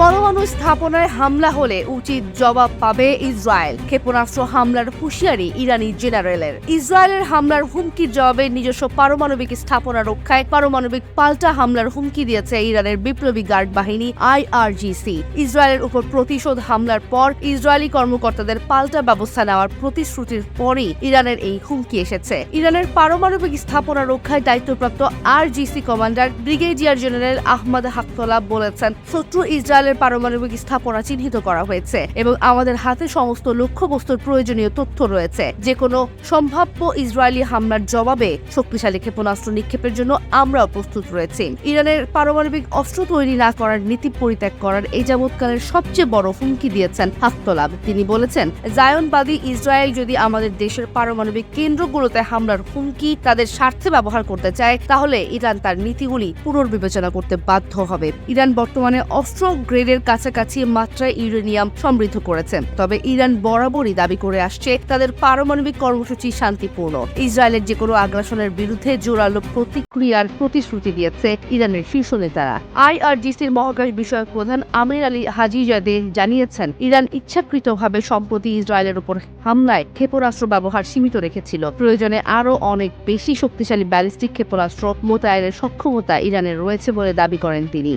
পরমাণু স্থাপনায় হামলা হলে উচিত জবাব পাবে ইসরায়েল। ক্ষেপণাস্ত্র হামলার হুঁশিয়ারি ইরানি জেনারেলের। ইসরায়েলের হামলার হুমকির জবাবে নিজস্ব পারমাণবিক স্থাপনা রক্ষায় পারমাণবিক পাল্টা হামলার হুমকি দিয়েছে ইরানের বিপ্লবী গার্ড বাহিনী আইআরজিসি। ইসরায়েলের উপর প্রতিশোধ হামলার পর ইসরায়েলি কর্মকর্তাদের পাল্টা ব্যবস্থা নেওয়ার প্রতিশ্রুতির পরই ইরানের এই হুমকি এসেছে। ইরানের পারমাণবিক স্থাপনা রক্ষায় দায়িত্বপ্রাপ্ত RGC commander brigadier general Ahmad হাক্তলা বলেছেন, শত্রু ইসরায়েলের পারমাণবিক স্থাপনা চিহ্নিত করা হয়েছে এবং আমাদের হাতে সমস্ত লক্ষ্যবস্তুর প্রয়োজনীয় তথ্য রয়েছে। যে কোনো সম্ভাব্য ইসরায়েলি হামলার জবাবে শক্তিশালী ক্ষেপণাস্ত্র নিক্ষেপের জন্য আমরাও প্রস্তুত রয়েছি। ইরানের পারমাণবিক অস্ত্র তৈরি না করার নীতি পরিত্যাগ করার এই যাবৎকালের সবচেয়ে বড় হুমকি দিয়েছেন হাক্তলাব তিনি বলেছেন, জায়নবাদী ইসরায়েল যদি আমাদের দেশের পারমাণবিক কেন্দ্রগুলোতে হামলার হুমকি তাদের স্বার্থে ব্যবহার করতে চায়, তাহলে ইরান তার নীতিগুলি পুনর্বিবেচনা করতে বাধ্য হবে। ইরান বর্তমানে অস্ত্র গ্রেডের কাছাকাছি মাত্রায় ইউরেনিয়াম সমৃদ্ধ করেছে। তবে ইরান বরাবরই দাবি করে আসছে তাদের পারমাণবিক কর্মসূচি শান্তিপূর্ণ। ইসরায়েলের যে কোনো আগ্রাসনের বিরুদ্ধে জোরালো প্রতিক্রিয়ার প্রতিশ্রুতি দিয়েছে ইরানের শীর্ষ নেতারা। আইআরজিসির মহাকাশ বিষয়ক প্রধান আমির আলী হাজিজাদে জানিয়েছেন, ইরান ইচ্ছাকৃতভাবে সম্প্রতি ইসরায়েলের উপর হামলায় ক্ষেপণাস্ত্র ব্যবহার সীমিত রেখেছিল। প্রয়োজনে আরও অনেক বেশি শক্তিশালী ব্যালিস্টিক ক্ষেপণাস্ত্র মোতায়েনের সক্ষমতা ইরানের রয়েছে বলে দাবি করেন তিনি।